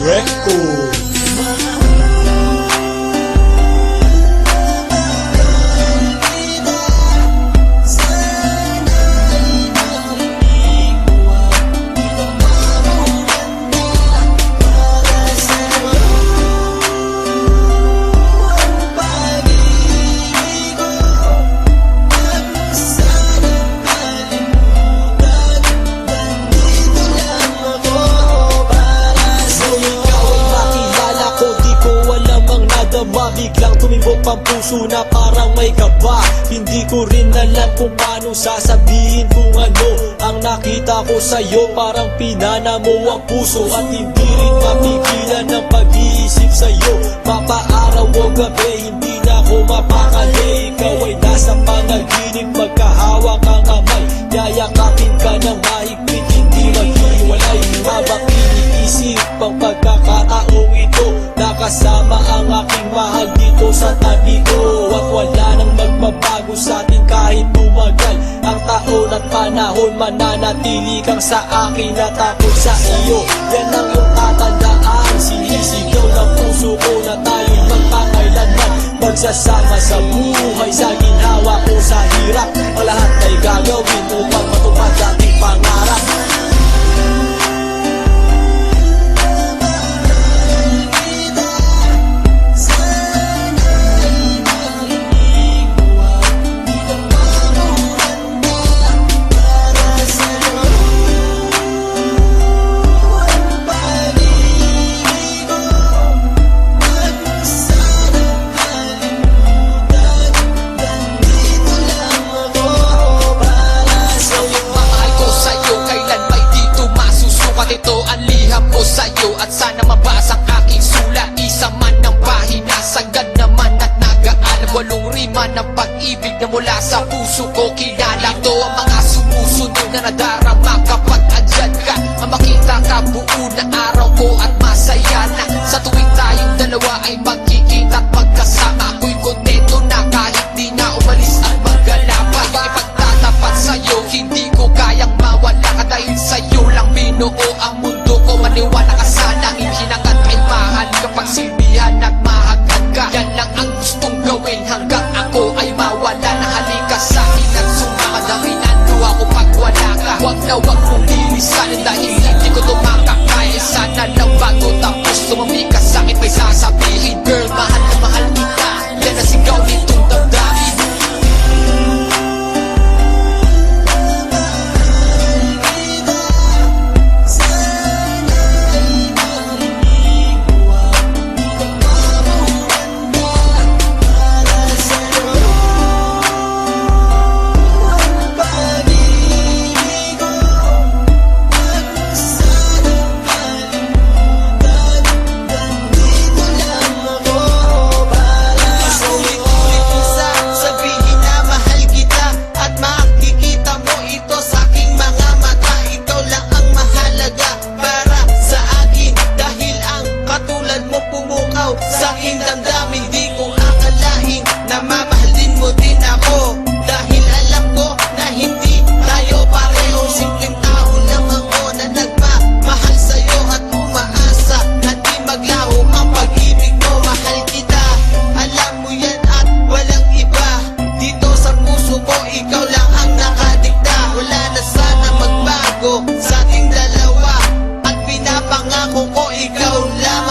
Records. Nadama Biglang tumibok ang puso na parang may kaba. Hindi ko rin alam kung paano sasabihin kung ano Ang nakita ko sa'yo. Parang pinana mo ang puso At hindi rin mapigilan ang pag-iisip sa'yo. Mapaaraw o gabi, hindi na ako mapakali. Ikaw ay nasa panaginip, magkahawak ang kamay. Yayakapin ka ng mahigpit, hindi maghiwalay Habang iniisip ang pagkakataong ito Nakasama sa tabi ko At wala nang magbabago sa atin kahit tumagal Ang taon at panahon. Mananatili kang sa akin at ako sa iyo. Yan ang iyong tatandaan Sinisigaw ng puso ko na tayo'y magkakailanman. Magsasama sa buhay sa ginhawa ko sa hirap. Ang lahat Ito ang liham ko sa'yo At sana mabasa ang aking sulat Isa man ng pahina, sagad naman at nagaalam Walong rima ng pag-ibig na mula sa puso ko Kilala. Ito ang mga sumusunod na nadarama lilisanin Dahil hindi ko tumakakaya Sana lang bago